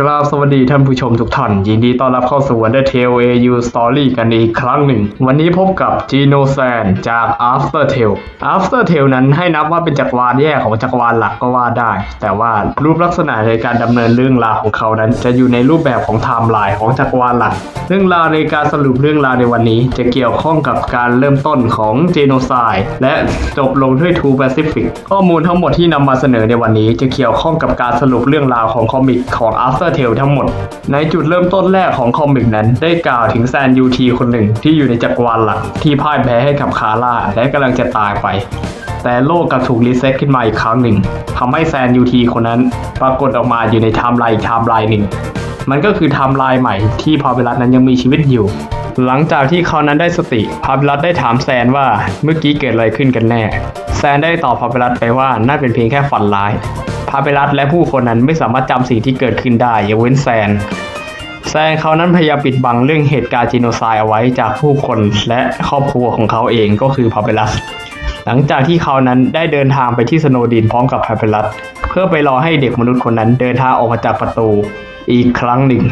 กราบสวัสดีท่านผู้ชมทุกท่าน ยินดีต้อนรับเข้าสู่ Undertale AU Story กันอีกครั้งหนึ่ง วันนี้พบกับ Gino San จาก Aftertale Aftertale นั้นให้นับว่าเป็นจักรวาลแยกของจักรวาลหลักก็ว่าได้ แต่ว่ารูปลักษณะในการดำเนินเรื่องราวของเขานั้น จะอยู่ในรูปแบบของไทม์ไลน์ของจักรวาลหลัก เรื่องราวในการสรุปเรื่องราวในวันนี้ จะเกี่ยวข้องกับการเริ่มต้นของ Genocide และจบลงด้วย Two Pacific ข้อมูลทั้งหมดที่นำมาเสนอในวันนี้ จะเกี่ยวข้องกับการสรุปเรื่องราวของคอมิกของ after Aftertale ทั้งหมด ในจุดเริ่มต้นแรกของคอมิกนั้น ได้กล่าวถึงแซนยูทีคนหนึ่งที่อยู่ในจักรวาลหลัก ที่พ่ายแพ้ให้กับคาร่าและกำลังจะตายไป แต่โลกกลับถูกรีเซ็ตขึ้นมาอีกครั้งหนึ่งทำให้แซนยูทีคนนั้น ปรากฏออกมาอยู่ในไทม์ไลน์ไทม์ไลน์หนึ่ง มันก็คือไทม์ไลน์ใหม่ที่พาเวลัสนั้นยังมีชีวิตอยู่ หลังจากที่เขานั้นได้สติพาเวลัสได้ถามแซนว่าเมื่อกี้เกิดอะไรขึ้นกันแน่ แซนได้ตอบพาเวลัสไปว่าน่าเป็นเพียงแค่ฝันร้าย พาเวลัสและผู้คนนั้นไม่สามารถจำสิ่งที่เกิดขึ้นได้ยกเว้นแซน แซนเขานั้นพยายามปิดบังเรื่องเหตุการณ์จีโนไซด์เอาไว้จากผู้คนและครอบครัวของเขาเองก็คือพาเวลัสหลังจากที่เขานั้นได้เดินทางไปที่สโนดินพร้อมกับพาเวลัสเพื่อไปรอให้เด็กมนุษย์คนนั้นเดินทางออกมาจากประตูอีกครั้งหนึ่ง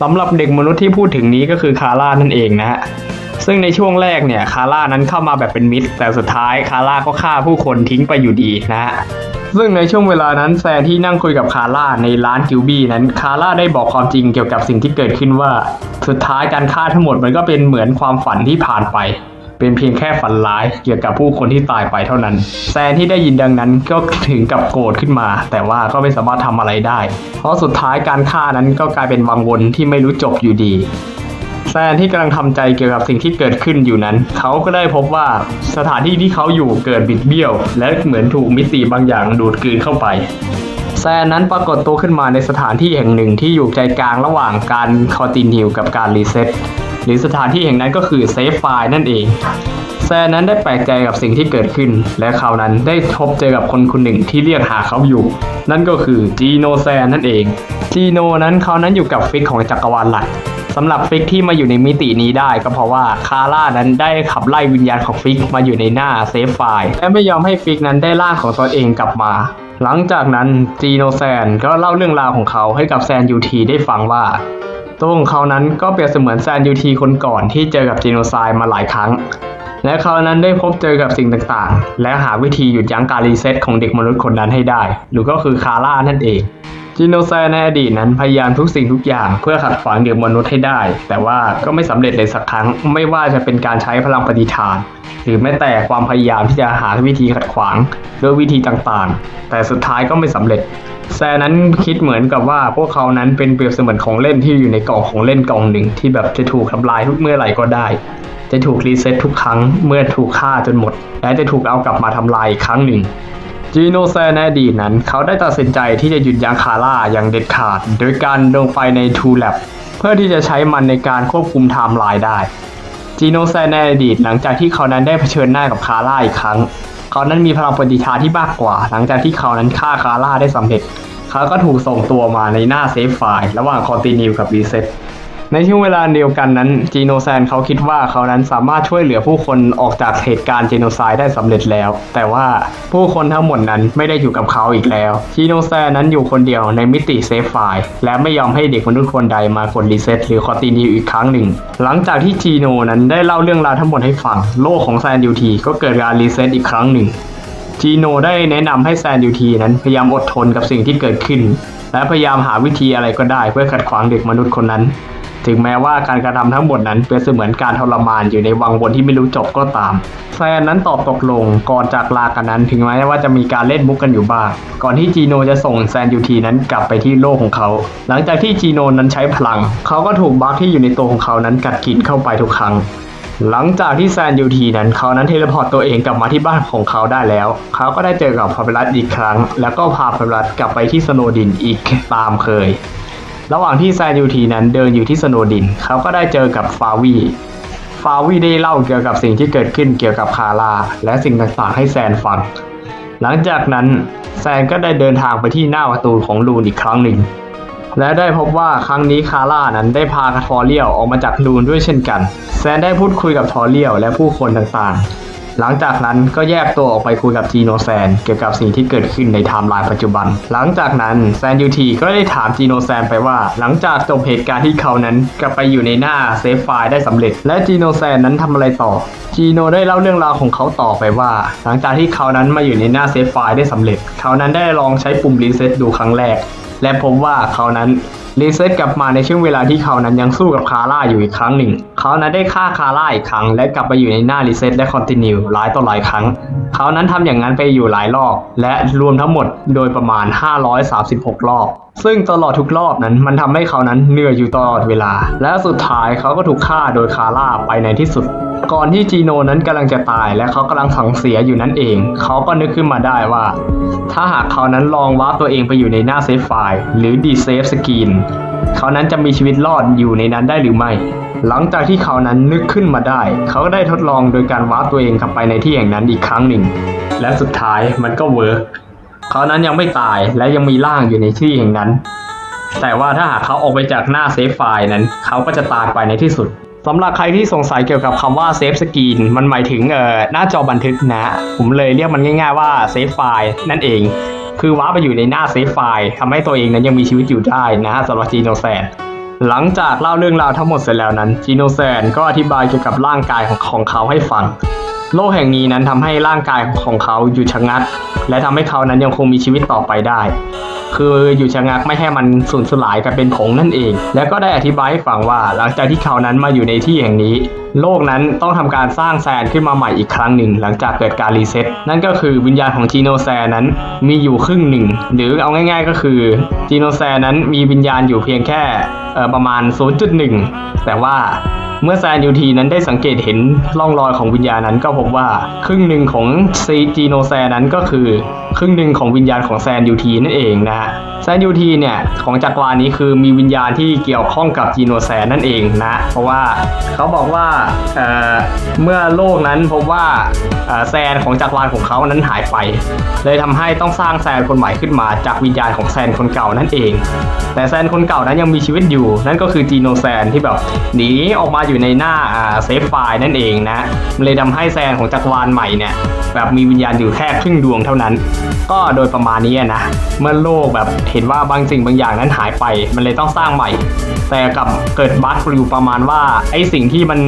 สำหรับเด็กมนุษย์ที่พูดถึงนี้ก็คือคาร่านั่นเองนะฮะซึ่งในช่วงแรกเนี่ยคาร่านั้นเข้ามาแบบเป็นมิตร แต่สุดท้ายคาร่าก็ฆ่าผู้คนทิ้งไปอยู่ดีนะฮะ ซึ่งในช่วงเวลานั้นแซนที่นั่งคุยกับคาร่าในร้านกิวบี้นั้นคาร่าได้บอกความจริงเกี่ยวกับสิ่งที่เกิดขึ้นว่า สุดท้ายการฆ่าทั้งหมดมันก็เป็นเหมือนความฝันที่ผ่านไป เป็นเพียงแค่ฝันร้ายเกี่ยวกับผู้คนที่ตายไปเท่านั้น แซนที่ได้ยินดังนั้นก็ถึงกับโกรธขึ้นมา แต่ว่าก็ไม่สามารถทำอะไรได้ เพราะสุดท้ายการฆ่านั้นก็กลายเป็นวังวนที่ไม่รู้จบอยู่ดี แซนที่กำลังทำใจเกี่ยวกับสิ่งที่เกิดขึ้นอยู่นั้น เขาก็ได้พบว่าสถานที่ที่เขาอยู่เกิดบิดเบี้ยว และเหมือนถูกมิติบางอย่างดูดกลืนเข้าไปแซนนั้นปรากฏตัวขึ้นมาในสถานที่แห่งหนึ่งที่อยู่ใจกลางระหว่างการคอตินิวกับการรีเซ็ตหรือสถานที่แห่งนั้นก็คือเซฟไฟล์นั่นเอง แซนนั้นได้แปลกใจกับสิ่งที่เกิดขึ้น และเขานั้นได้พบเจอกับคนคนหนึ่งที่เรียกหาเขาอยู่ นั่นก็คือจีโนแซนนั่นเองจีโนนั้นเขานั้นอยู่กับฟิกของจักรวาลหลัก สำหรับฟิกที่มาอยู่ในมิตินี้ได้ก็เพราะว่าคาร่านั้นได้ขับไล่วิญญาณของฟิกมาอยู่ในหน้าเซฟไฟล์และไม่ยอมให้ฟิกนั้นได้ร่างของตนเองกลับมา หลังจากนั้นจีโนแซนก็เล่าเรื่องราวของเขาให้กับแซนยูทีได้ฟังว่าตัวของเขานั้นก็เปรียบเสมือนแซนยูทีคนก่อนที่เจอกับจีโนไซด์มาหลายครั้ง และเขานั้นได้พบเจอกับสิ่งต่างๆ และหาวิธีหยุดยั้งการรีเซ็ตของเด็กมนุษย์คนนั้นให้ได้ หรือก็คือคาร่านั่นเอง จีโนไซในอดีตนั้นพยายามทุกสิ่งทุกอย่างเพื่อขัดขวางเด็กมนุษย์ให้ได้ แต่ว่าก็ไม่สำเร็จเลยสักครั้ง ไม่ว่าจะเป็นการใช้พลังปฏิทาน หรือแม้แต่ความพยายามที่จะหาวิธีขัดขวางด้วยวิธีต่างๆ แต่สุดท้ายก็ไม่สำเร็จแซนนั้นคิดเหมือนกับว่าพวกเขานั้นเป็นเปรียบเสมือนของเล่นที่อยู่ในกล่องของเล่นกล่องหนึ่งที่แบบจะถูกทำลายทุกเมื่อไหร่ก็ได้ จะถูกรีเซ็ตทุกครั้งเมื่อถูกฆ่าจนหมด และจะถูกเอากลับมาทำลายอีกครั้งหนึ่ง จีโนแซนในอดีตนั้น เขาได้ตัดสินใจที่จะหยุดยั้งคาร่าอย่างเด็ดขาด โดยการลงไปใน True Lab เพื่อที่จะใช้มันในการควบคุมไทม์ไลน์ได้จีโนแซนในอดีตหลังจากที่เขานั้นได้เผชิญหน้ากับคาร่าอีกครั้ง เขานั้นมีพลังปฏิทาที่มากกว่า หลังจากที่เขานั้นฆ่าคาร่าได้สำเร็จ เขาก็ถูกส่งตัวมาในหน้าเซฟไฟล์ระหว่างคอนติเนียกับรีเซ็ต ในช่วงเวลาเดียวกันนั้นจีโนแซนเขาคิดว่าเขานั้นสามารถช่วยเหลือผู้คนออกจากเหตุการณ์จีโนไซด์ได้สำเร็จแล้ว แต่ว่าผู้คนทั้งหมดนั้นไม่ได้อยู่กับเขาอีกแล้วจีโนแซนนั้นอยู่คนเดียวในมิติเซฟไฟล์และไม่ยอมให้เด็กมนุษย์คนใดมากดรีเซ็ตหรือคอตินิวอีกครั้งหนึ่ง หลังจากที่จีโนนั้นได้เล่าเรื่องราวทั้งหมดให้ฟัง โลกของแซนยูทีก็เกิดการรีเซ็ตอีกครั้งหนึ่งจีโนได้แนะนำให้แซนยูทีนั้นพยายามอดทนกับสิ่งที่เกิดขึ้น และพยายามหาวิธีอะไรก็ได้เพื่อขัดขวางเด็กมนุษย์คนนั้น ถึงแม้ว่าการกระทำทั้งหมดนั้นเป็นเสมือนการทรมานอยู่ในวังวนที่ไม่รู้จบก็ตามแซนนั้นตอบตกลงก่อนจากลากันนั้น ถึงแม้ว่าจะมีการเล่นมุกกันอยู่บ้าง ก่อนที่จีโนจะส่งแซนยูทีนั้นกลับไปที่โลกของเขา หลังจากที่จีโนนั้นใช้พลัง เขาก็ถูกบั๊กที่อยู่ในตัวของเขานั้นกัดกินเข้าไปทุกครั้งหลังจากที่แซนยูทีนั้นเขานั้นเทเลพอร์ตตัวเองกลับมาที่บ้านของเขาได้แล้ว เขาก็ได้เจอกับพาเวลัสอีกครั้ง แล้วก็พาพาเวลัสกลับไปที่สโนดินอีกตามเคย ระหว่างที่แซนยูทีนั้นเดินอยู่ที่สโนดิน เขาก็ได้เจอกับฟาวีฟาวีได้เล่าเกี่ยวกับสิ่งที่เกิดขึ้นเกี่ยวกับคาร่าและสิ่งต่างๆให้แซนฟัง หลังจากนั้นแซนก็ได้เดินทางไปที่หน้าประตูของลูนอีกครั้งหนึ่ง และได้พบว่าครั้งนี้คาร่านั้นได้พาทอเรียลออกมาจากลูนด้วยเช่นกัน แซนได้พูดคุยกับทอเรียลและผู้คนต่างๆ หลังจากนั้นก็แยกตัวออกไปคุยกับจีโนแซนเกี่ยวกับสิ่งที่เกิดขึ้นในไทม์ไลน์ปัจจุบัน หลังจากนั้นแซนยูทีก็ได้ถามจีโนแซนไปว่า หลังจากจบเหตุการณ์ที่เขานั้นกลับไปอยู่ในหน้าเซฟไฟล์ได้สำเร็จ และจีโนแซนนั้นทำอะไรต่อจีโนได้เล่าเรื่องราวของเขาต่อไปว่า หลังจากที่เขานั้นมาอยู่ในหน้าเซฟไฟล์ได้สำเร็จ เขานั้นได้ลองใช้ปุ่มรีเซ็ตดูครั้งแรก และพบว่าเขานั้น รีเซ็ตกลับมาในช่วงเวลาที่เขานั้นยังสู้กับคาร่าอยู่อีกครั้งหนึ่ง เขานั้นได้ฆ่าคาร่าอีกครั้ง และกลับไปอยู่ในหน้ารีเซ็ตและคอนติเนียหลายต่อหลายครั้ง เขานั้นทำอย่างนั้นไปอยู่หลายรอบ และรวมทั้งหมดโดยประมาณ 536 รอบซึ่งตลอดทุกรอบนั้นมันทำให้เขานั้นเหนื่อยอยู่ตลอดเวลา และสุดท้ายเขาก็ถูกฆ่าโดยคาร่าไปในที่สุด ก่อนที่จีโนนั้นกำลังจะตายและเขากำลังสังเสียอยู่นั่นเอง เขาก็นึกขึ้นมาได้ว่า ถ้าหากเขานั้นลองวาร์ปตัวเองไปอยู่ในหน้าเซฟไฟล์หรือดีเซฟสกรีนเขานั้นจะมีชีวิตรอดอยู่ในนั้นได้หรือไม่ หลังจากที่เขานั้นนึกขึ้นมาได้ เขาก็ได้ทดลองโดยการวาร์ปตัวเองกลับไปในที่แห่งนั้นอีกครั้งหนึ่ง และสุดท้ายมันก็เวิร์ก เขานั้นยังไม่ตายและยังมีร่างอยู่ในที่แห่งนั้น แต่ว่าถ้าหากเขาออกไปจากหน้าเซฟไฟล์นั้น เขาก็จะตายไปในที่สุดสำหรับใครที่สงสัยเกี่ยวกับคำว่าเซฟสกรีนมันหมายถึงเอ่อหน้าจอบันทึกนะ ผมเลยเรียกมันง่าย ๆว่าเซฟไฟล์นั่นเอง คือว้าไปอยู่ในหน้าเซฟไฟล์ทำให้ตัวเองนั้นยังมีชีวิตอยู่ได้นะสำหรับจีโนแซนหลังจากเล่าเรื่องราวทั้งหมดเสร็จแล้วนั้นจีโนแซนก็อธิบายเกี่ยวกับร่างกายของของเขาให้ฟัง โลกแห่งนี้นั้นทำให้ร่างกายของเขาหยุดชะงัก และทำให้เขานั้นยังคงมีชีวิตต่อไปได้ คืออยู่ชะงักไม่ให้มันสูญสลายกลายเป็นผงนั่นเอง แล้วก็ได้อธิบายให้ฟังว่าหลังจากที่เขานั้นมาอยู่ในที่แห่งนี้ โลกนั้นต้องทำการสร้างแซนขึ้นมาใหม่อีกครั้งหนึ่ง หลังจากเกิดการรีเซ็ตนั่นก็คือวิญญาณของจีโนแซนนั้นมีอยู่ครึ่งหนึ่ง หรือเอาง่าย ๆ ก็คือจีโนแซนนั้นมีวิญญาณอยู่เพียงแค่ประมาณ 0.1 แต่ว่า เมื่อแซนยูทีนั้นได้สังเกตเห็นร่องรอยของวิญญาณนั้นก็พบว่า ครึ่งหนึ่งของซีจีโนแซนั้นก็คือ ครึ่งหนึ่งของวิญญาณของแซนยูทีนั่นเองนะฮะ แซนยูทีเนี่ยของจักรวาลนี้คือมีวิญญาณที่เกี่ยวข้องกับจีโนแซนนั่นเองนะ เพราะว่าเขาบอกว่าเเมื่อโลกนั้นพบว่าแซนของจักรวาลของเขานั้นหายไป เลยทำให้ต้องสร้างแซนคนใหม่ขึ้นมาจากวิญญาณของแซนคนเก่านั่นเอง แต่แซนคนเก่านั้นยังมีชีวิตอยู่ นั่นก็คือจีโนแซนที่แบบหนีออกมาอยู่ในหน้าเซฟไฟล์นั่นเองนะมันเลยทำให้แซนของจักรวาลใหม่เนี่ยแบบมีวิญญาณอยู่แค่ครึ่งดวงเท่านั้น ก็โดยประมาณนี้นะ เมื่อโลกแบบเห็นว่าบางสิ่งบางอย่างนั้นหายไป มันเลยต้องสร้างใหม่ แต่กับเกิดบั๊กอยู่ประมาณว่าไอ้สิ่งที่มัน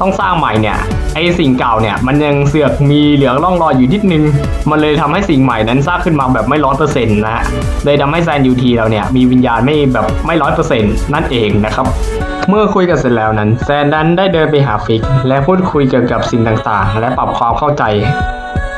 ต้องสร้างใหม่เนี่ยไอ้สิ่งเก่าเนี่ยมันยังเสือกมีเหลือร่องรอยอยู่นิดนึง มันเลยทำให้สิ่งใหม่นั้นสร้างขึ้นมาแบบไม่ร้อยเปอร์เซ็นต์นะฮะเลยทำให้แซนยูทีเราเนี่ยมีวิญญาณไม่แบบไม่ร้อยเปอร์เซ็นต์นั่นเองนะครับเมื่อคุยกันเสร็จแล้วนั้น แซนดันได้เดินไปหาฟิก และพูดคุยเกี่ยวกับสิ่งต่างๆ และปรับความเข้าใจ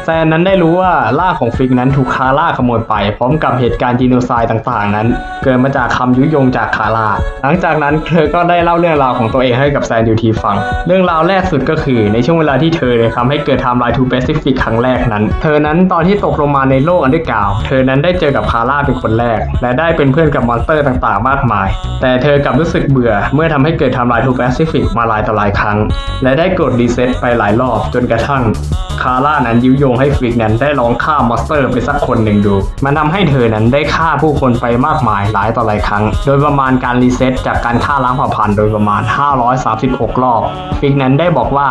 แซนนั้นได้รู้ว่าล่าของฟิกนั้นถูกคาร่าขโมยไป พร้อมกับเหตุการณ์จีโนไซด์ต่างๆ นั้น เกิดมาจากคำยุยงจากคาร่าหลังจากนั้นเธอก็ได้เล่าเรื่องราวของตัวเองให้กับแซนยูทีฟัง เรื่องราวแรกสุดก็คือ ในช่วงเวลาที่เธอเลยทำให้เกิดไทม์ไลน์ทูแปซิฟิกครั้งแรกนั้น เธอนั้นตอนที่ตกลงมาในโลกอันดอร์กาว เธอนั้นได้เจอกับคาร่าเป็นคนแรก และได้เป็นเพื่อนกับมอนสเตอร์ต่างๆ มากมาย แต่เธอกลับรู้สึกเบื่อ เมื่อทำให้เกิดไทม์ไลน์ทูแปซิฟิกมาหลายต่อหลายครั้ง และได้กดรีเซ็ตไปหลายรอบจนกระทั่งคาร่านั้นยุยงให้ฟิกนั้นได้ลองฆ่ามอสเตอร์ไปสักคนหนึ่งดู มันทำให้เธอนั้นได้ฆ่าผู้คนไปมากมายหลายต่อหลายครั้ง โดยประมาณการรีเซ็ตจากการฆ่าล้างเผ่าพันธุ์โดยประมาณ 536 รอบฟิกนั้นได้บอกว่า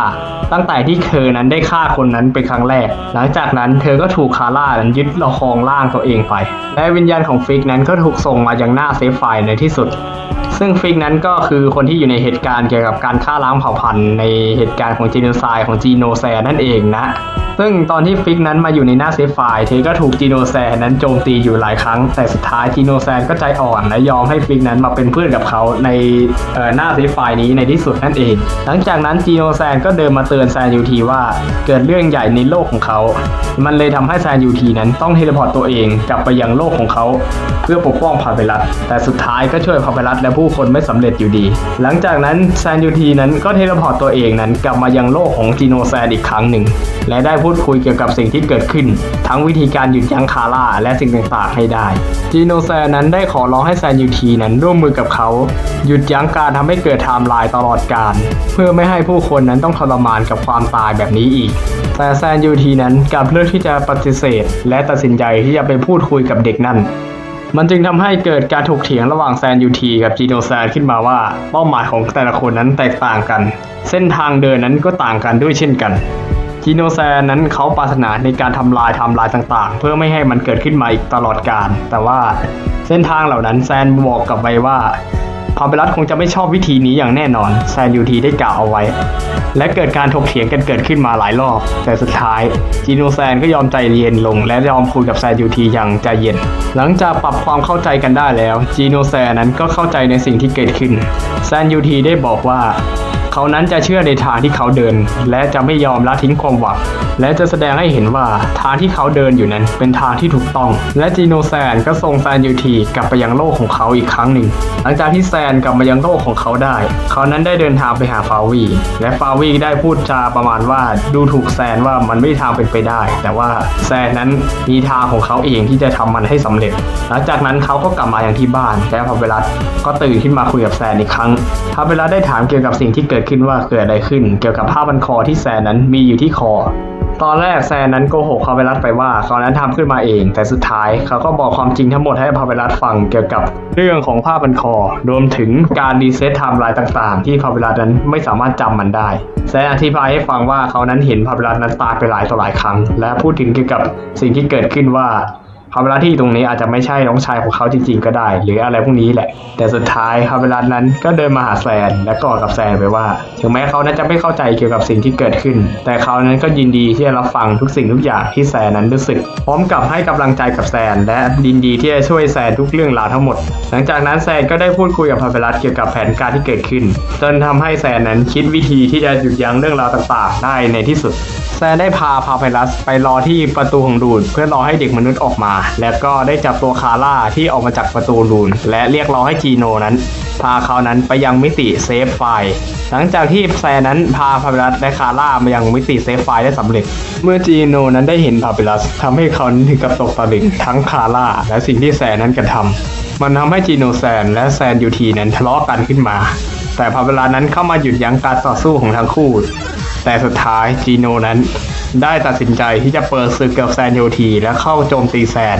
ตั้งแต่ที่เธอนั้นได้ฆ่าคนนั้นเป็นครั้งแรก หลังจากนั้นเธอก็ถูกคาร่านั้นยึดละครร่างตัวเองไป และวิญญาณของฟิกนั้นก็ถูกส่งมายังหน้าเซฟไฟล์ในที่สุดซึ่งฟิกนั้นก็คือคนที่อยู่ในเหตุการณ์เกี่ยวกับการฆ่าล้างเผ่าพันธุ์ในเหตุการณ์ของจีโนไซด์ของจีโนแซนั่นเองนะ ซึ่งตอนที่ฟิกนั้นมาอยู่ในหน้าเซฟไฟล์เธอก็ถูกจีโนแซนนั้นโจมตีอยู่หลายครั้ง แต่สุดท้ายจีโนแซนก็ใจอ่อนและยอมให้ฟิกนั้นมาเป็นเพื่อนกับเขาในหน้าเซฟไฟล์นี้ในที่สุดนั่นเอง หลังจากนั้นจีโนแซนก็เดินมาเตือนแซนยูทีว่าเกิดเรื่องใหญ่ในโลกของเขา มันเลยทำให้แซนยูทีนั้นต้องเทเลพอร์ตตัวเองกลับไปยังโลกของเขา เพื่อปกป้องพาเวรัสแต่สุดท้ายก็ช่วยพาเวรัสและผู้คนไม่สำเร็จอยู่ดี หลังจากนั้นแซนยูทีนั้นก็เทเลพอร์ตตัวเองนั้นกลับมายังโลกของจีโนแซนอีกครั้งหนึ่งและได้พูดคุยเกี่ยวกับสิ่งที่เกิดขึ้น ทั้งวิธีการหยุดยั้งคาร่าและสิ่งต่างๆให้ได้ จีโนแซนั้นได้ขอร้องให้แซนยูทีนั้นร่วมมือกับเขา หยุดยั้งการทำให้เกิดไทม์ไลน์ตลอดกาลเพื่อไม่ให้ผู้คนนั้นต้องทรมานกับความตายแบบนี้อีก แต่แซนยูทีนั้นกลับเลือกที่จะปฏิเสธ และตัดสินใจที่จะไปพูดคุยกับเด็กนั่นมันจึงทำให้เกิดการถกเถียงระหว่างแซนยูทีกับจีโนแซนขึ้นมาว่า เป้าหมายของแต่ละคนนั้นแตกต่างกัน เส้นทางเดินนั้นก็ต่างกันด้วยเช่นกัน จีโนแซนนั้นเขาปรารถนาในการทำลายทำลายต่างๆ เพื่อไม่ให้มันเกิดขึ้นมาอีกตลอดกาลแต่ว่าเส้นทางเหล่านั้นแซนบอกกลับไปว่าพาเบลัสคงจะไม่ชอบวิธีนี้อย่างแน่นอนแซนยูทีได้กล่าวเอาไว้ และเกิดการถกเถียงกันเกิดขึ้นมาหลายรอบ แต่สุดท้ายจีโนแซนก็ยอมใจเย็นลง และยอมคุยกับแซนยูทีอย่างใจเย็น หลังจากปรับความเข้าใจกันได้แล้วจีโนแซนนั้นก็เข้าใจในสิ่งที่เกิดขึ้นแซนยูทีได้บอกว่า เขานั้นจะเชื่อในทางที่เขาเดิน และจะไม่ยอมละทิ้งความหวัง และจะแสดงให้เห็นว่าทางที่เขาเดินอยู่นั้นเป็นทางที่ถูกต้อง และจีโนแซนก็ส่งแซนยูทีกลับไปยังโลกของเขาอีกครั้งหนึ่ง หลังจากที่แซนกลับมายังโลกของเขาได้ เขานั้นได้เดินทางไปหาฟาวี และฟาวีได้พูดจาประมาณว่าดูถูกแซนว่ามันไม่ทางเป็นไปได้ แต่ว่าแซนนั้นมีทางของเขาเองที่จะทำมันให้สำเร็จ หลังจากนั้นเขาก็กลับมาอย่างที่บ้านและพาเวลัสก็ตื่นขึ้นมาคุยกับแซนอีกครั้งพาเวลัสได้ถามเกี่ยวกับสิ่งที่เกิดขึ้นว่าเกิดอะไรขึ้น เกี่ยวกับผ้าพันคอที่แซนนั้นมีอยู่ที่คอ ตอนแรกแซนนั้นโกหกพาเวลัสไปว่าเขานั้นทำขึ้นมาเอง แต่สุดท้ายเขาก็บอกความจริงทั้งหมดให้พาเวลัสฟังเกี่ยวกับเรื่องของผ้าพันคอ รวมถึงการรีเซ็ตไทม์ไลน์ต่างๆ ที่พาเวลัสนั้นไม่สามารถจำมันได้แซนอธิบายให้ฟังว่าเขานั้นเห็นพาเวลัสนั้นตายไปหลายต่อหลายครั้ง และพูดถึงเกี่ยวกับสิ่งที่เกิดขึ้นว่า พาเวลาที่ตรงนี้อาจจะไม่ใช่น้องชายของเขาจริงๆก็ได้ หรืออะไรพวกนี้แหละ แต่สุดท้ายพาเวลานั้นก็เดินมาหาแซนและกอดกับแซนไปว่า ถึงแม้เขานั้นจะไม่เข้าใจเกี่ยวกับสิ่งที่เกิดขึ้น แต่เขานั้นก็ยินดีที่จะรับฟังทุกสิ่งทุกอย่างที่แซนนั้นรู้สึก พร้อมกับให้กำลังใจกับแซนและยินดีที่จะช่วยแซนทุกเรื่องราวทั้งหมด หลังจากนั้นแซนก็ได้พูดคุยกับพาเวลัสเกี่ยวกับแผนการที่เกิดขึ้น จนทำให้แซนนั้นคิดวิธีที่จะหยุดยั้งเรื่องราวต่างๆ ได้ในที่สุด แซนได้พาพาไพลัสไปรอที่ประตูของดูนเพื่อรอให้เด็กมนุษย์ออกมาแล้วก็ได้จับตัวคาร่าที่ออกมาจากประตูดูน และเรียกร้องให้จีโนนั้น พาเขานั้นไปยังมิติเซฟไฟล์หลังจากที่แซนนั้นพาพาเปลัสและคาร่ามายังมิติเซฟไฟล์ได้สำเร็จ เมื่อจีโนนั้นได้เห็นพาเปลัสทำให้เขานั้นถึงกับตกตะลึงทั้งคาร่าและสิ่งที่แซนนั้นกระทำมันทำให้จีโนแซนและแซนยูทีนั้นทะเลาะกันขึ้นมา แต่พาเวลานั้นเข้ามาหยุดยั้งการต่อสู้ของทั้งคู่ แต่สุดท้ายจีโนนั้น ได้ตัดสินใจที่จะเปิดศึกกับแซนโยทีและเข้าโจมตีแซน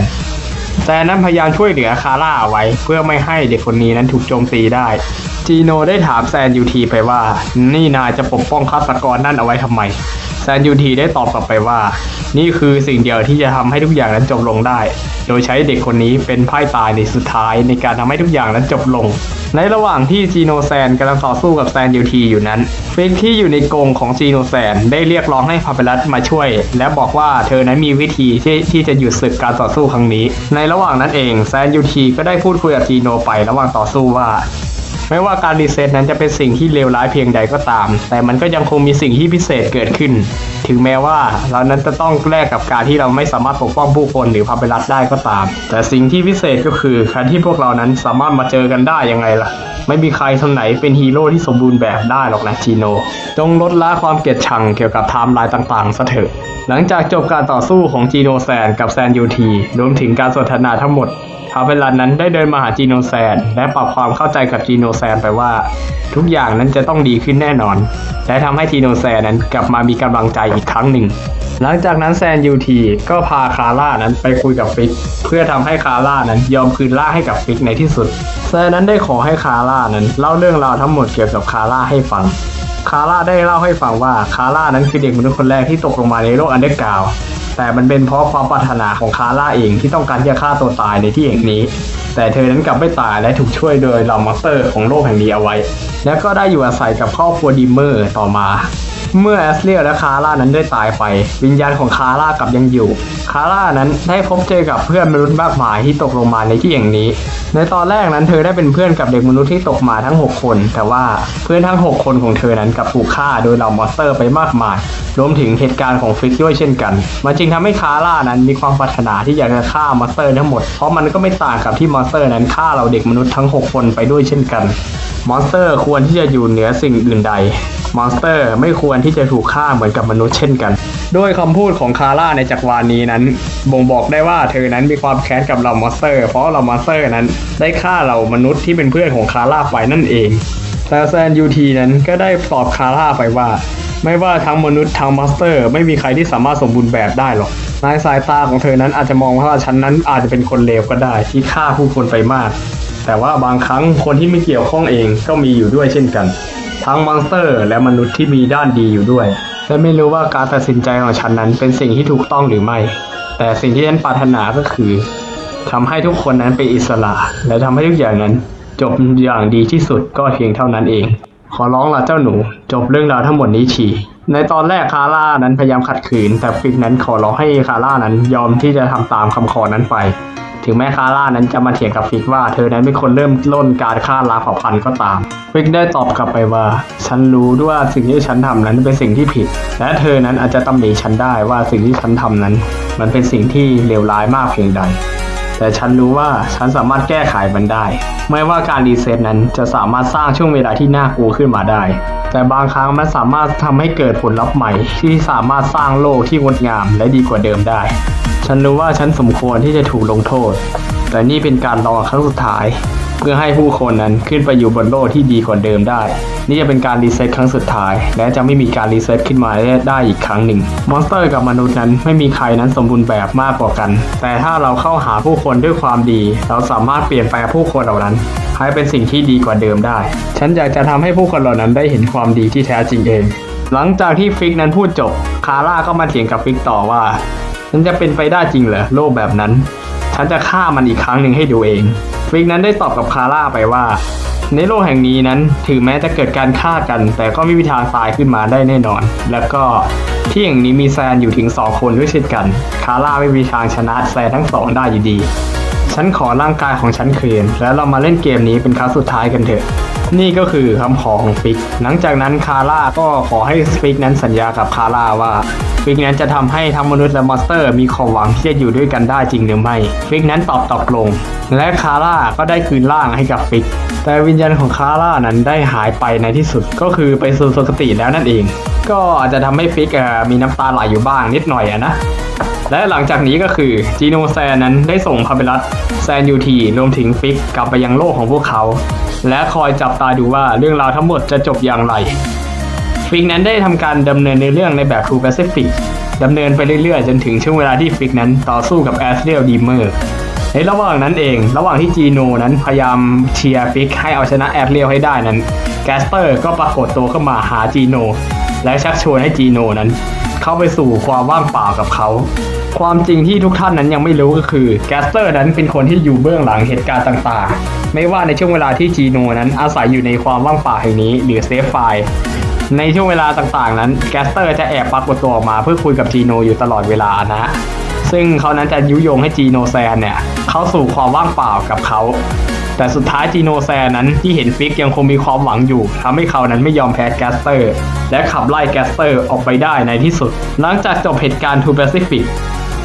แซนนั้นพยายามช่วยเหลือคาร่าไว้เพื่อไม่ให้เด็กคนนี้นั้นถูกโจมตีได้ จีโนได้ถามแซนยูทีไปว่า นี่นายจะปกป้องฆาตกรนั่นเอาไว้ทำไม แซนยูทีได้ตอบกลับไปว่า นี่คือสิ่งเดียวที่จะทำให้ทุกอย่างนั้นจบลงได้ โดยใช้เด็กคนนี้เป็นไพ่ตายในสุดท้ายในการทำให้ทุกอย่างนั้นจบลง ในระหว่างที่จีโนแซนกำลังต่อสู้กับแซนยูทีอยู่นั้นฟิกที่อยู่ในกรงของจีโนแซนได้เรียกร้องให้พาเปลัสมาช่วย และบอกว่าเธอนั้นมีวิธีที่ที่จะหยุดศึกการต่อสู้ครั้งนี้ ในระหว่างนั้นเองแซนยูทีก็ได้พูดคุยกับจีโนไประหว่างต่อสู้ว่า ไม่ว่าการรีเซ็ตนั้นจะเป็นสิ่งที่เลวร้ายเพียงใดก็ตาม แต่มันก็ยังคงมีสิ่งที่พิเศษเกิดขึ้น ถึงแม้ว่าเรานั้นจะต้องแลกกับการที่เราไม่สามารถปกป้องผู้คนหรือพาไปรัดได้ก็ตาม แต่สิ่งที่พิเศษก็คือการที่พวกเรานั้นสามารถมาเจอกันได้ยังไงล่ะ ไม่มีใครคนไหนเป็นฮีโร่ที่สมบูรณ์แบบได้หรอกนะจีโน จงลดละความเกลียดชังเกี่ยวกับไทม์ไลน์ต่างๆซะเถอะ หลังจากจบการต่อสู้ของจีโนแซนกับแซนยูทีรวมถึงการสนทนาทั้งหมด พาเวลานั้นได้เดินมาหาจีโนแซน และปรับความเข้าใจกับจีโนแซนไปว่า ทุกอย่างนั้นจะต้องดีขึ้นแน่นอน และทำให้จีโนแซนนั้นกลับมามีกำลังใจอีกครั้งหนึ่ง หลังจากนั้นแซนยูทีก็พาคาร่านั้นไปคุยกับฟิก เพื่อทำให้คาร่านั้นยอมคืนร่าให้กับฟิกในที่สุด แซนนั้นได้ขอให้คาร่านั้นเล่าเรื่องราวทั้งหมดเกี่ยวกับคาร่าให้ฟังคาร่าได้เล่าให้ฟังว่าคาร่านั้นคือเด็กมนุษย์คนแรกที่ตกลงมาในโลกอันเดอร์กราว แต่มันเป็นเพราะความปรารถนาของคาร่าเองที่ต้องการจะฆ่าตัวตายในที่แห่งนี้ แต่เธอนั้นกลับไม่ตายและถูกช่วยโดยเหล่ามอนสเตอร์ของโลกแห่งนี้เอาไว้ และก็ได้อยู่อาศัยกับครอบครัวดิมเมอร์ต่อมา เมื่อแอสเลียและคาร่านั้นได้ตายไป วิญญาณของคาร่ากลับยังอยู่ คาร่านั้นได้พบเจอกับเพื่อนมนุษย์มากมายที่ตกลงมาในที่แห่งนี้ ในตอนแรกนั้นเธอได้เป็นเพื่อนกับเด็กมนุษย์ที่ตกมาทั้ง 6 คน แต่ว่าเพื่อนทั้ง 6 คนของเธอนั้นกลับถูกฆ่าโดยเหล่ามอนสเตอร์ไปมากมาย รวมถึงเหตุการณ์ของฟิกด้วยเช่นกัน มันจึงทำให้คาร่านั้นมีความปรารถนาที่อยากจะฆ่ามอนสเตอร์ทั้งหมด เพราะมันก็ไม่ต่างกับที่มอนสเตอร์นั้นฆ่าเราเด็กมนุษย์ทั้ง 6 คนไปด้วยเช่นกัน มอนสเตอร์ควรที่จะอยู่เหนือสิ่งอื่นใด มอนสเตอร์ไม่ควรที่จะถูกฆ่าเหมือนกับมนุษย์เช่นกัน โดยคำพูดของคาร่าในจักรวาลนี้นั้น บ่งบอกได้ว่าเธอนั้นมีความแค้นกับเหล่ามอนสเตอร์ เพราะเหล่ามอนสเตอร์นั้นได้ฆ่าเหล่ามนุษย์ที่เป็นเพื่อนของคาร่าไปนั่นเองแต่แซนยูทีนั้นก็ได้ตอบคาร่าไปว่า ไม่ว่าทั้งมนุษย์ทั้งมอนสเตอร์ ไม่มีใครที่สามารถสมบูรณ์แบบได้หรอกในสายตาของเธอนั้นอาจจะมองว่าฉันนั้นอาจจะเป็นคนเลวก็ได้ที่ฆ่าผู้คนไปมาก แต่ว่าบางครั้งคนที่ไม่เกี่ยวข้องเองก็มีอยู่ด้วยเช่นกัน ทั้งมอนสเตอร์ และมนุษย์ที่มีด้านดีอยู่ด้วย และไม่รู้ว่าการตัดสินใจของฉันนั้นเป็นสิ่งที่ถูกต้องหรือไม่ แต่สิ่งที่ฉันปรารถนาก็คือทำให้ทุกคนนั้นเป็นอิสระ และทำให้ทุกอย่างนั้น จบอย่างดีที่สุดก็เพียงเท่านั้นเอง ขอร้องล่ะเจ้าหนู จบเรื่องราวทั้งหมดนี้ทีในตอนแรกคาร่านั้นพยายามขัดขืน แต่ฟิกนั้นขอร้องให้คาร่านั้นยอมที่จะทำตามคำขอนั้นไป ถึงแม้คาร่านั้นจะมาเถียงกับฟิกว่าเธอนั้นเป็นคนเริ่มต้นการฆ่าล้างเผ่าพันธุ์ก็ตาม ฟิกได้ตอบกลับไปว่า ฉันรู้ด้วยว่าสิ่งที่ฉันทำนั้นเป็นสิ่งที่ผิด และเธอนั้นอาจจะตำหนิฉันได้ว่าสิ่งที่ฉันทำนั้น มันเป็นสิ่งที่เลวร้ายมากเพียงใด แต่ฉันรู้ว่าฉันสามารถแก้ไขมันได้ ไม่ว่าการรีเซ็ตนั้นจะสามารถสร้างช่วงเวลาที่น่ากลัวขึ้นมาได้ แต่บางครั้งมันสามารถทำให้เกิดผลลัพธ์ใหม่ ที่สามารถสร้างโลกที่งดงามและดีกว่าเดิมได้ ฉันรู้ว่าฉันสมควรที่จะถูกลงโทษ แต่นี่เป็นการลองครั้งสุดท้าย เพื่อให้ผู้คนนั้นขึ้นไปอยู่บนโลกที่ดีกว่าเดิมได้ นี่จะเป็นการรีเซ็ตครั้งสุดท้าย และจะไม่มีการรีเซ็ตขึ้นมาได้อีกครั้งหนึ่ง มอนสเตอร์กับมนุษย์นั้นไม่มีใครนั้นสมบูรณ์แบบมากกว่ากัน แต่ถ้าเราเข้าหาผู้คนด้วยความดี เราสามารถเปลี่ยนแปลงผู้คนเหล่านั้นให้เป็นสิ่งที่ดีกว่าเดิมได้ ฉันอยากจะทำให้ผู้คนเหล่านั้นได้เห็นความดีที่แท้จริงเอง หลังจากที่ฟิกนั้นพูดจบ คาร่าก็มาเถียงกับฟิกต่อว่าฉันจะเป็นไปได้จริงเหรอโลกแบบนั้น ฉันจะฆ่ามันอีกครั้งหนึ่งให้ดูเอง วิกนั้นได้ตอบกับคาร่าไปว่า ในโลกแห่งนี้นั้นถึงแม้จะเกิดการฆ่ากัน แต่ก็ไม่มีทางตายขึ้นมาได้แน่นอน แล้วก็ที่แห่งนี้มีแซนอยู่ถึงสองคนด้วยเช่นกัน คาร่าไม่มีทางชนะแซนทั้งสองได้อยู่ดีฉันขอร่างกายของฉันคืน แล้วเรามาเล่นเกมนี้เป็นครั้งสุดท้ายกันเถอะ นี่ก็คือคำขอของฟิก หลังจากนั้นคาร่าก็ขอให้ฟิกนั้นสัญญากับคาร่าว่าฟิกนั้นจะทำให้ทั้งมนุษย์และมอนสเตอร์ มีความหวังที่จะอยู่ด้วยกันได้จริงหรือไม่ฟิกนั้นตอบตกลง และคาร่าก็ได้คืนร่างให้กับฟิก แต่วิญญาณของคาร่านั้นได้หายไปในที่สุดก็คือไปสู่สุคติแล้วนั่นเอง ก็อาจจะทำให้ฟิกเอ่อมีน้ำตาไหลอยู่บ้างนิดหน่อยอะนะ และหลังจากนี้ก็คือจีโนแซนนั้นได้ส่งพาเบลัสแซนยูทีรวมถึงฟิกกลับไปยังโลกของพวกเขา และคอยจับตาดูว่าเรื่องราวทั้งหมดจะจบอย่างไร ฟิกนั้นได้ทำการดำเนินในเรื่องในแบบ True Pacific ดำเนินไปเรื่อยๆ จนถึงช่วงเวลาที่ฟิกนั้นต่อสู้กับแอสเรียลดีเมอร์ในระหว่างนั้นเอง ระหว่างที่จีโนนั้นพยายามเชียร์ฟิกให้เอาชนะแอสเรียลให้ได้นั้น แกสเปอร์ก็ปรากฏตัวเข้ามาหาจีโน และชักชวนให้จีโนนั้น เข้าไปสู่ความว่างเปล่ากับเขา ความจริงที่ทุกท่านนั้นยังไม่รู้ก็คือแกสเตอร์นั้นเป็นคนที่อยู่เบื้องหลังเหตุการณ์ต่างๆ ไม่ว่าในช่วงเวลาที่จีโนนั้นอาศัยอยู่ในความว่างเปล่าแห่งนี้หรือเซฟไฟล์ในช่วงเวลาต่างๆ นั้นแกสเตอร์จะแอบปรากฏตัวออกมาเพื่อคุยกับจีโนอยู่ตลอดเวลานะ ซึ่งเขานั้นจะยุยงให้จีโนแซนเนี่ยเข้าสู่ความว่างเปล่ากับเขา แต่สุดท้ายจีโนแซนนั้นที่เห็นฟิกยังคงมีความหวังอยู่ทำให้เขานั้นไม่ยอมแพ้แกสเตอร์ และขับไล่แกสเตอร์ออกไปได้ในที่สุด หลังจากจบเหตุการณ์ทูแปซิฟิก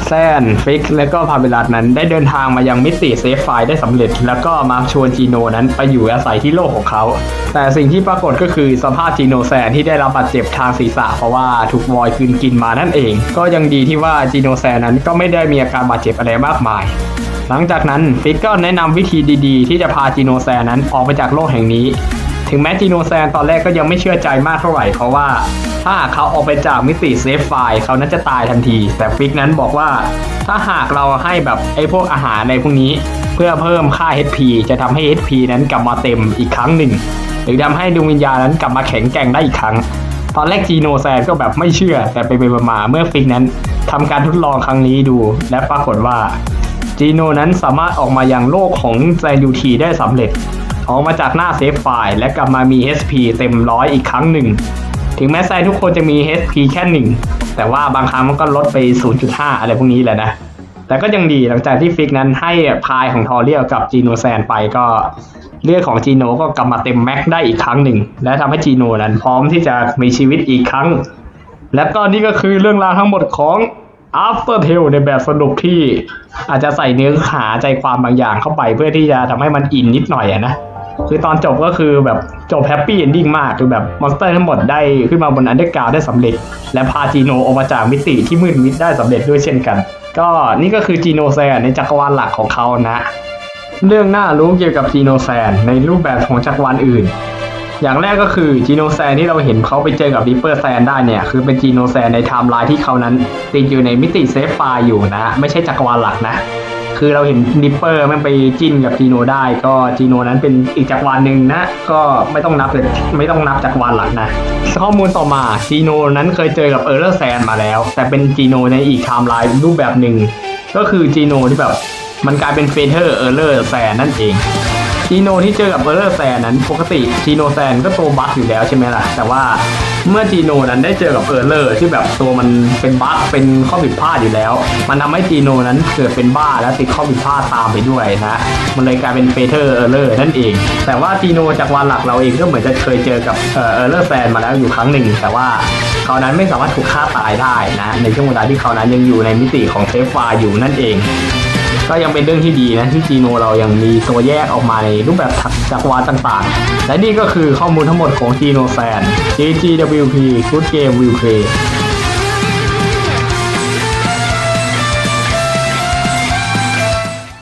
แซนฟิกและก็พาเวลัสนั้นได้เดินทางมายังมิติเซฟไฟได้สำเร็จ แล้วก็มาชวนจีโนนั้นไปอยู่อาศัยที่โลกของเขา แต่สิ่งที่ปรากฏก็คือสภาพจีโนแซนที่ได้รับบาดเจ็บทางศีรษะเพราะว่าถูกวอยคืนกินมานั่นเอง ก็ยังดีที่ว่าจีโนแซนนั้นก็ไม่ได้มีอาการบาดเจ็บอะไรมากมายหลังจากนั้นฟิกก็แนะนำวิธีดีๆ ที่จะพาจีโนแซนนั้นออกไปจากโลกแห่งนี้ ถึงแม้จีโนแซนตอนแรกก็ยังไม่เชื่อใจมากเท่าไหร่เพราะว่า ถ้าเขาออกไปจากมิติเซฟไฟล์เขานั้นจะตายทันที แต่ฟิกนั้นบอกว่าถ้าหากเราให้แบบไอ้พวกอาหารในพวกนี้ เพื่อเพิ่มค่า HP จะทำให้ HP นั้นกลับมาเต็มอีกครั้งหนึ่ง หรือทำให้ดวงวิญญาณนั้นกลับมาแข็งแกร่งได้อีกครั้ง ตอนแรกจีโนแซนก็แบบไม่เชื่อ แต่ไปไปมาเมื่อฟิกนั้นทำการทดลองครั้งนี้ดู และปรากฏว่าจีโนนั้นสามารถออกมายังโลกของแซนยูทีได้สำเร็จ ออกมาจากหน้าเซฟไฟล์และกลับมามี HP เต็มร้อยอีกครั้งหนึ่ง ถึงแม้แซทุกคนจะมี HP แค่หนึ่งแต่ว่าบางครั้งมันก็ลดไป 0.5 อะไรพวกนี้แหละนะ แต่ก็ยังดีหลังจากที่ฟิกนั้นให้พายของทอเรียลกับจีโนแซนไปก็เลือดของจีโนก็กลับมาเต็มแม็กได้อีกครั้งหนึ่ง และทำให้จีโนนั้นพร้อมที่จะมีชีวิตอีกครั้ง และก็นี่ก็คือเรื่องราวทั้งหมดของ After t a l ในแบบสนุกที่อาจจะใส่เนื้อหาใจความบางอย่างเข้าไปเพื่อที่จะทำให้มันอินนิดหน่อยอะนะ คือตอนจบก็คือแบบจบแฮปปี้เอนดิ้งมากคือแบบมอนสเตอร์ทั้งหมดได้ขึ้นมาบนอันเดอร์การ์ได้สำเร็จ และพาจีโนออกมาจากมิติที่มืดมิดได้สำเร็จด้วยเช่นกัน ก็นี่ก็คือจีโนแซนในจักรวาลหลักของเขานะ เรื่องน่ารู้เกี่ยวกับจีโนแซนในรูปแบบของจักรวาลอื่น อย่างแรกก็คือจีโนแซนที่เราเห็นเขาไปเจอกับริปเปอร์แซนได้เนี่ยคือเป็นจีโนแซนในไทม์ไลน์ที่เขานั้นติดอยู่ในมิติเซฟไฟอยู่นะ ไม่ใช่จักรวาลหลักนะ คือเราเห็นนิปเปอร์มันไปจิ้นกับจีโนได้ก็จีโนนั้นเป็นอีกจักรวาลหนึ่งนะ ก็ไม่ต้องนับเลยไม่ต้องนับจักรวาลหลักนะ ข้อมูลต่อมาจีโนนั้นเคยเจอกับเออร์เลอร์แซนมาแล้ว แต่เป็นจีโนในอีกไทม์ไลน์รูปแบบหนึ่งก็คือจีโนที่แบบมันกลายเป็นเฟเธอร์เออร์เลอร์แซนนั่นเอง จีโนที่เจอกับเออร์เลอร์แซนนั้น ปกติจีโนแซนก็ตัวบั๊กอยู่แล้วใช่ไหมล่ะ แต่ว่าเมื่อจีโนนั้นได้เจอกับเออร์เลอร์ที่แบบตัวมันเป็นบั๊กเป็นข้อผิดพลาดอยู่แล้ว มันทำให้จีโนนั้นเกิดเป็นบ้าและติดข้อผิดพลาดตามไปด้วยนะมันเลยกลายเป็นเฟเธอร์เออร์เลอร์นั่นเอง แต่ว่าจีโนจากวันหลักเราเองก็เหมือนจะเคยเจอกับเออร์เลอร์แซนมาแล้วอยู่ครั้งหนึ่ง แต่ว่าเขานั้นไม่สามารถถูกฆ่าตายได้นะในช่วงเวลาที่เขานั้นยังอยู่ในมิติของเซฟฟร์อยู่นั่นเอง ก็ยังเป็นเรื่องที่ดีนะที่จีโนเรายังมีตัวแยกออกมาในรูปแบบจักรวาลต่างๆ และนี่ก็คือข้อมูลทั้งหมดของจีโนแฟน GGWP Good Game Will Play